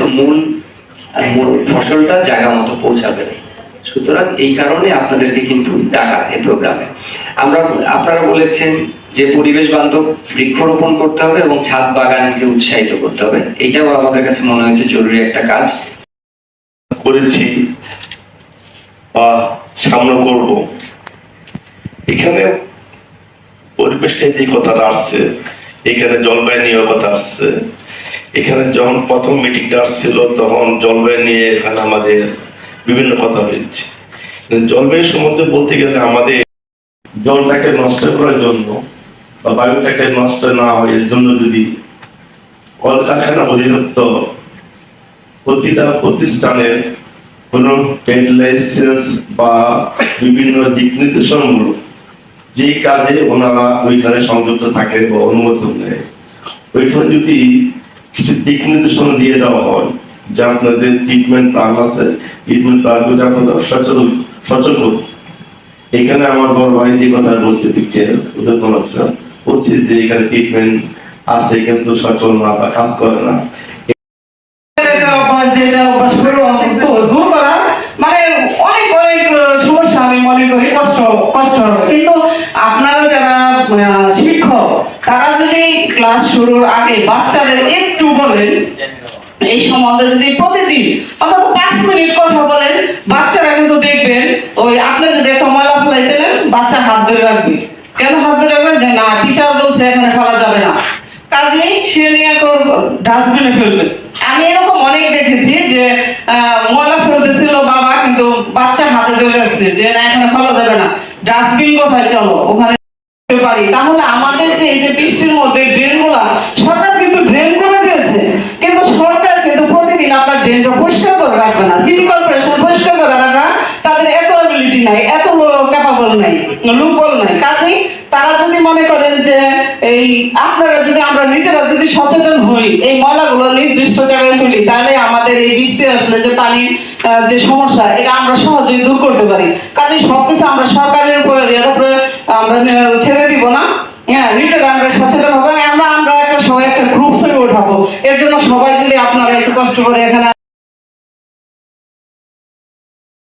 মূল মূল ফসলটা জায়গা মতো পৌঁছাবে। সুতরাং এই কারণে আপনাদেরকে কিন্তু ডাকা এই প্রোগ্রামে। আমরা, আপনারা বলেছেন যে পরিবেশ বান্ধব বৃক্ষরোপণ করতে হবে এবং ছাদ বাগানকে উৎসাহিত করতে হবে। এটাও আমাদের কাছে মনে হয়েছে জরুরি একটা কাজ। করেছি বা সামনে করব। এখানে পরিবেশের যে কথাটা আসছে, এখানে জলবায়ু নিয়ে কথা আসছে। এখানে যখন প্রথম মিটিংটা আসছিল, তখন জলবায়ু নিয়ে এখানে আমাদের বিভিন্ন কথা হয়েছে। জলবায়ু সম্বন্ধে বলতে গেলে আমাদের জলটাকে নষ্ট করার জন্য বা বায়ুটাকে নষ্ট না হয় জন্য যদি কলকারখানা অধিদপ্তর প্রতিটা প্রতিষ্ঠানের কোনো ট্রেড লাইসেন্স বা বিভিন্ন দিক নির্দেশনমূলক যে কাজে ওনারা ওইখানে সংযুক্ত থাকে বা অনুমোদন নেয় ওইখানে যদি কিছু দিক নির্দেশনা দিয়ে দেওয়া হয়, যে আপনাদের ট্রিটমেন্ট প্ল্যান আছে। ট্রিটমেন্ট প্ল্যান যদি আপনাদের সচল সচেতন এখানে আমার বড় ভাই যে কথা বলছে পিকচার তো অফিসার বলছে যে এখানে ট্রিটমেন্ট আছে কিন্তু সচল না বা কাজ করে না একটা অভ্যাস যেটা অভ্যাস করব তো দূর করা মানে অনেক অনেক সমস্যা আমি মনে করি কষ্ট কিন্তু আপনারা যারা শিক্ষক, তারা যদি ক্লাস শুরুর আগে বাচ্চাদের একটু বলেন, এই সম্বন্ধে যদি প্রতিদিন অন্তত পাঁচ মিনিট কথা বলেন, বাচ্চারা কিন্তু দেখবেন, ওই আপনি যদি একটা ময়লা ফেলাই দিলেন, বাচ্চা হাত ধরে রাখবে। কেন হাত ধরে রাখবেন? যে না টিচার বলছে এখানে ফেলা যাবে না। কাজেই সে নিয়ে ডাস্টবিনে ফেলবে। আমি এরকম অনেক দেখেছি যে আহ, ময়লা ফেলতেছিল বাবা কিন্তু বাচ্চা হাতে ধরে রাখছে যে না এখানে ফেলা যাবে না। ডাস্টবিন কোথায়? চলো, ওখানে পারি। তাহলে আমাদের যে এই যে বৃষ্টির মধ্যে ড্রেনগুলা সরকার কিন্তু ড্রেন করে দিয়েছে। কিন্তু সরকার কিন্তু প্রতিদিন আপনার ড্রেনটা পরিষ্কার করে রাখবে না। সিটি কর্পোরেশন পরিষ্কার করে রাখা, তাদের এত অ্যাবিলিটি নাই, এত ক্যাপাবল নাই লুপল নাই। কাজেই তারা যদি মনে করেন যে এই আপনারা যদি, আমরা নিজেরা যদি সচেতন হই, এই ময়লাগুলো নির্দিষ্ট জায়গায় ফেলি, তাহলে আমাদের এই বৃষ্টি আসলে যে পানির যে সমস্যা, এটা আমরা সহজেই দূর করতে পারি। কাজে সবকিছু আমরা সরকারের উপরে আমরা ছেড়ে দিব না। হ্যাঁ নিজেরা আমরা সচেতন হব। আমরা আমরা একটা সবাই একটা গ্রুপ হিসেবে উঠাবো। এর জন্য সবাই যদি আপনারা একটু কষ্ট করে এখানে